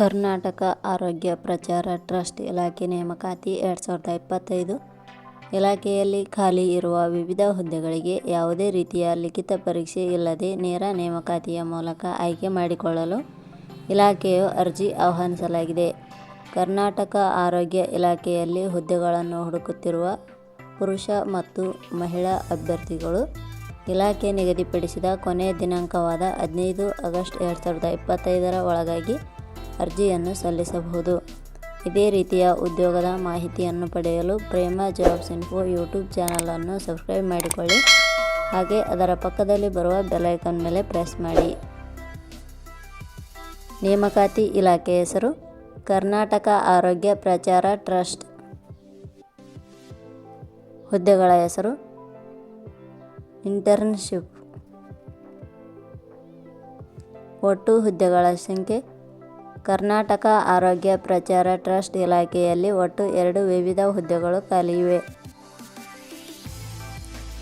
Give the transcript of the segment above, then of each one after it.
ಕರ್ನಾಟಕ ಆರೋಗ್ಯ ಪ್ರಚಾರ ಟ್ರಸ್ಟ್ ಇಲಾಖೆ ನೇಮಕಾತಿ ಎರಡು ಸಾವಿರದ ಇಪ್ಪತ್ತೈದು ಇಲಾಖೆಯಲ್ಲಿ ಖಾಲಿ ಇರುವ ವಿವಿಧ ಹುದ್ದೆಗಳಿಗೆ ಯಾವುದೇ ರೀತಿಯ ಲಿಖಿತ ಪರೀಕ್ಷೆ ಇಲ್ಲದೆ ನೇರ ನೇಮಕಾತಿಯ ಮೂಲಕ ಆಯ್ಕೆ ಮಾಡಿಕೊಳ್ಳಲು ಇಲಾಖೆಯು ಅರ್ಜಿ ಆಹ್ವಾನಿಸಲಾಗಿದೆ. ಕರ್ನಾಟಕ ಆರೋಗ್ಯ ಇಲಾಖೆಯಲ್ಲಿ ಹುದ್ದೆಗಳನ್ನು ಹುಡುಕುತ್ತಿರುವ ಪುರುಷ ಮತ್ತು ಮಹಿಳಾ ಅಭ್ಯರ್ಥಿಗಳು ಇಲಾಖೆ ನಿಗದಿಪಡಿಸಿದ ಕೊನೆಯ ದಿನಾಂಕವಾದ ಹದಿನೈದು ಆಗಸ್ಟ್ ಎರಡು ಸಾವಿರದ ಇಪ್ಪತ್ತೈದರ ಒಳಗಾಗಿ ಅರ್ಜಿಯನ್ನು ಸಲ್ಲಿಸಬಹುದು. ಇದೇ ರೀತಿಯ ಉದ್ಯೋಗದ ಮಾಹಿತಿಯನ್ನು ಪಡೆಯಲು ಪ್ರೇಮ ಜಾಬ್ಸ್ ಇನ್ಫೋ ಯೂಟ್ಯೂಬ್ ಚಾನಲನ್ನು ಸಬ್ಸ್ಕ್ರೈಬ್ ಮಾಡಿಕೊಳ್ಳಿ ಹಾಗೆ ಅದರ ಪಕ್ಕದಲ್ಲಿ ಬರುವ ಬೆಲೈಕನ್ ಮೇಲೆ ಪ್ರೆಸ್ ಮಾಡಿ. ನೇಮಕಾತಿ ಇಲಾಖೆ ಹೆಸರು ಕರ್ನಾಟಕ ಆರೋಗ್ಯ ಪ್ರಚಾರ ಟ್ರಸ್ಟ್. ಹುದ್ದೆಗಳ ಹೆಸರು ಇಂಟರ್ನ್ಶಿಪ್. ಒಟ್ಟು ಹುದ್ದೆಗಳ ಸಂಖ್ಯೆ ಕರ್ನಾಟಕ ಆರೋಗ್ಯ ಪ್ರಚಾರ ಟ್ರಸ್ಟ್ ಇಲಾಖೆಯಲ್ಲಿ ಒಟ್ಟು ಎರಡು ವಿವಿಧ ಹುದ್ದೆಗಳು ಖಾಲಿ ಇವೆ.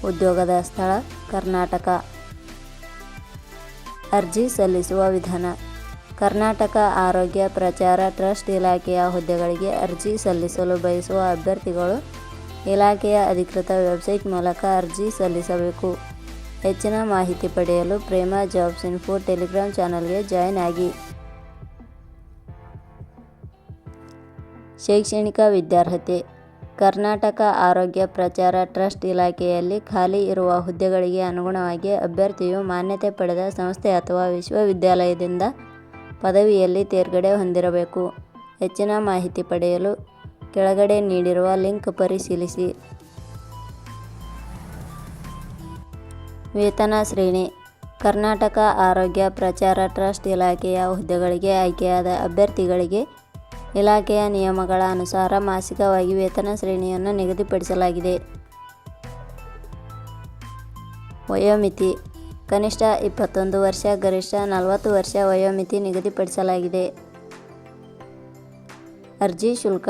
ಉದ್ಯೋಗದ ಸ್ಥಳ ಕರ್ನಾಟಕ. ಅರ್ಜಿ ಸಲ್ಲಿಸುವ ವಿಧಾನ ಕರ್ನಾಟಕ ಆರೋಗ್ಯ ಪ್ರಚಾರ ಟ್ರಸ್ಟ್ ಇಲಾಖೆಯ ಹುದ್ದೆಗಳಿಗೆ ಅರ್ಜಿ ಸಲ್ಲಿಸಲು ಬಯಸುವ ಅಭ್ಯರ್ಥಿಗಳು ಇಲಾಖೆಯ ಅಧಿಕೃತ ವೆಬ್ಸೈಟ್ ಮೂಲಕ ಅರ್ಜಿ ಸಲ್ಲಿಸಬೇಕು. ಹೆಚ್ಚಿನ ಮಾಹಿತಿ ಪಡೆಯಲು ಪ್ರೇಮಾ ಜಾಬ್ಸ್ ಇನ್ಫೋ ಟೆಲಿಗ್ರಾಮ್ ಚಾನಲ್ಗೆ ಜಾಯಿನ್ ಆಗಿ. ಶೈಕ್ಷಣಿಕ ವಿದ್ಯಾರ್ಹತೆ, ಕರ್ನಾಟಕ ಆರೋಗ್ಯ ಪ್ರಚಾರ ಟ್ರಸ್ಟ್ ಇಲಾಖೆಯಲ್ಲಿ ಖಾಲಿ ಇರುವ ಹುದ್ದೆಗಳಿಗೆ ಅನುಗುಣವಾಗಿ ಅಭ್ಯರ್ಥಿಯು ಮಾನ್ಯತೆ ಪಡೆದ ಸಂಸ್ಥೆ ಅಥವಾ ವಿಶ್ವವಿದ್ಯಾಲಯದಿಂದ ಪದವಿಯಲ್ಲಿ ತೇರ್ಗಡೆ ಹೊಂದಿರಬೇಕು. ಹೆಚ್ಚಿನ ಮಾಹಿತಿ ಪಡೆಯಲು ಕೆಳಗಡೆ ನೀಡಿರುವ ಲಿಂಕ್ ಪರಿಶೀಲಿಸಿ. ವೇತನ ಶ್ರೇಣಿ, ಕರ್ನಾಟಕ ಆರೋಗ್ಯ ಪ್ರಚಾರ ಟ್ರಸ್ಟ್ ಇಲಾಖೆಯ ಹುದ್ದೆಗಳಿಗೆ ಆಯ್ಕೆಯಾದ ಅಭ್ಯರ್ಥಿಗಳಿಗೆ ಇಲಾಖೆಯ ನಿಯಮಗಳ ಅನುಸಾರ ಮಾಸಿಕವಾಗಿ ವೇತನ ಶ್ರೇಣಿಯನ್ನು ನಿಗದಿಪಡಿಸಲಾಗಿದೆ. ವಯೋಮಿತಿ ಕನಿಷ್ಠ ಇಪ್ಪತ್ತೊಂದು ವರ್ಷ, ಗರಿಷ್ಠ ನಲವತ್ತು ವರ್ಷ ವಯೋಮಿತಿ ನಿಗದಿಪಡಿಸಲಾಗಿದೆ. ಅರ್ಜಿ ಶುಲ್ಕ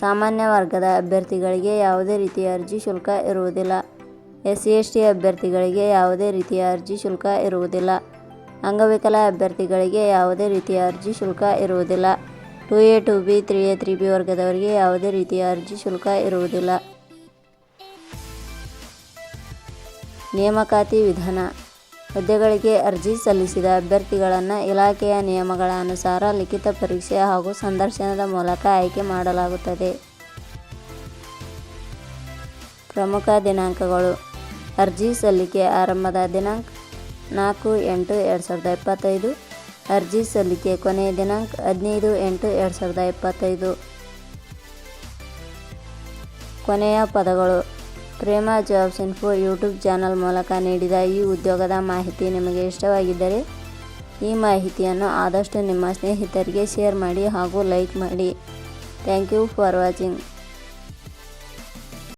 ಸಾಮಾನ್ಯ ವರ್ಗದ ಅಭ್ಯರ್ಥಿಗಳಿಗೆ ಯಾವುದೇ ರೀತಿಯ ಅರ್ಜಿ ಶುಲ್ಕ ಇರುವುದಿಲ್ಲ. ಎಸ್ ಸಿ ಎಸ್ ಟಿ ಅಭ್ಯರ್ಥಿಗಳಿಗೆ ಯಾವುದೇ ರೀತಿಯ ಅರ್ಜಿ ಶುಲ್ಕ ಇರುವುದಿಲ್ಲ. ಅಂಗವಿಕಲ ಅಭ್ಯರ್ಥಿಗಳಿಗೆ ಯಾವುದೇ ರೀತಿಯ ಅರ್ಜಿ ಶುಲ್ಕ ಇರುವುದಿಲ್ಲ. Two A, two B, three A, three B ವರ್ಗದವರಿಗೆ ಯಾವುದೇ ರೀತಿಯ ಅರ್ಜಿ ಶುಲ್ಕ ಇರುವುದಿಲ್ಲ. ನೇಮಕಾತಿ ವಿಧಾನ ಹುದ್ದೆಗಳಿಗೆ ಅರ್ಜಿ ಸಲ್ಲಿಸಿದ ಅಭ್ಯರ್ಥಿಗಳನ್ನು ಇಲಾಖೆಯ ನಿಯಮಗಳ ಅನುಸಾರ ಲಿಖಿತ ಪರೀಕ್ಷೆ ಹಾಗೂ ಸಂದರ್ಶನದ ಮೂಲಕ ಆಯ್ಕೆ ಮಾಡಲಾಗುತ್ತದೆ. ಪ್ರಮುಖ ದಿನಾಂಕಗಳು ಅರ್ಜಿ ಸಲ್ಲಿಕೆ ಆರಂಭದ ದಿನಾಂಕ ನಾಲ್ಕು ಎಂಟು ಎರಡು ಸಾವಿರದ ಇಪ್ಪತ್ತೈದು. ಅರ್ಜಿ ಸಲ್ಲಿಕೆ ಕೊನೆಯ ದಿನಾಂಕ ಹದಿನೈದು ಎಂಟು ಎರಡು ಸಾವಿರದ ಇಪ್ಪತ್ತೈದು. ಕೊನೆಯ ಪದಗಳು Prema jobs info YouTube channel ಮೂಲಕ ನೀಡಿದ ಈ ಉದ್ಯೋಗದ ಮಾಹಿತಿ ನಿಮಗೆ ಇಷ್ಟವಾಗಿದ್ದರೆ ಈ ಮಾಹಿತಿಯನ್ನು ಆದಷ್ಟು ನಿಮ್ಮ ಸ್ನೇಹಿತರಿಗೆ ಶೇರ್ ಮಾಡಿ ಹಾಗೂ ಲೈಕ್ ಮಾಡಿ. Thank you for watching.